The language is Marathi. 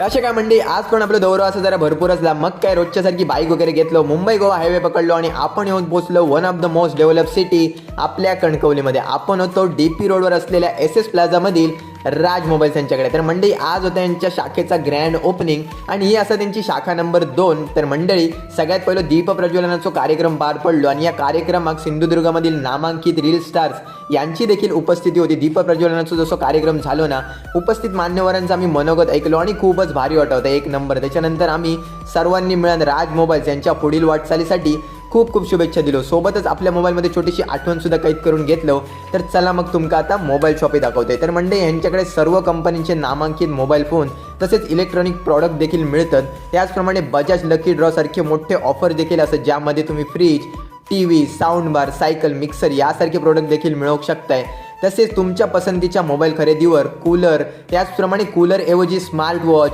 असे काय म्हणजे आज पण आपलं दौरा असं जरा भरपूर असला. मग काय रोजच्या सारखी बाईक वगैरे घेतलो मुंबई गोवा हायवे पकडलो आणि आपण येऊन पोहोचलो one of the most develop city आपल्या कणकवलीमध्ये. आपण होतो डी पी रोडवर असलेल्या एस एस प्लाझामधील राज मोबाईल्स यांच्याकडे. तर मंडळी आज होतं यांच्या शाखेचा ग्रँड ओपनिंग आणि ही असं त्यांची शाखा नंबर दोन. तर मंडळी सगळ्यात पहिलं दीप प्रज्वलनाचा कार्यक्रम पार पडलो आणि या कार्यक्रमात सिंधुदुर्गमधील नामांकित रील स्टार्स यांची देखील उपस्थिती होती. दीप प्रज्वलनाचा जसं कार्यक्रम झालो ना उपस्थित मान्यवरांचा आम्ही मनोगत ऐकलो आणि खूपच भारी वाटत होतं एक नंबर त्याच्यानंतर आम्ही सर्वांनी मिळून राज मोबाईल्स यांच्या पुढील वाटचालीसाठी खूप खूप शुभेच्छा दिलो. सोबतच आपल्या मोबाईलमध्ये छोटीशी आठवण सुद्धा कैद करून घेतलो. तर चला मग तुमका आता मोबाईल शॉपी दाखवते. तर म्हणजे यांच्याकडे सर्व कंपनीचे नामांकित मोबाईल फोन तसेच इलेक्ट्रॉनिक प्रॉडक्ट देखील मिळतात. त्याचप्रमाणे बजाज लकी ड्रॉ सारखे मोठे ऑफर देखील असतात ज्यामध्ये तुम्ही fridge T V sound bar cycle mixer यासारखे प्रोडक्ट देखील मिळवू शकताय. तसेच तुमच्या पसंतीच्या मोबाईल खरेदीवर कूलर त्याचप्रमाणे कूलरऐवजी स्मार्ट वॉच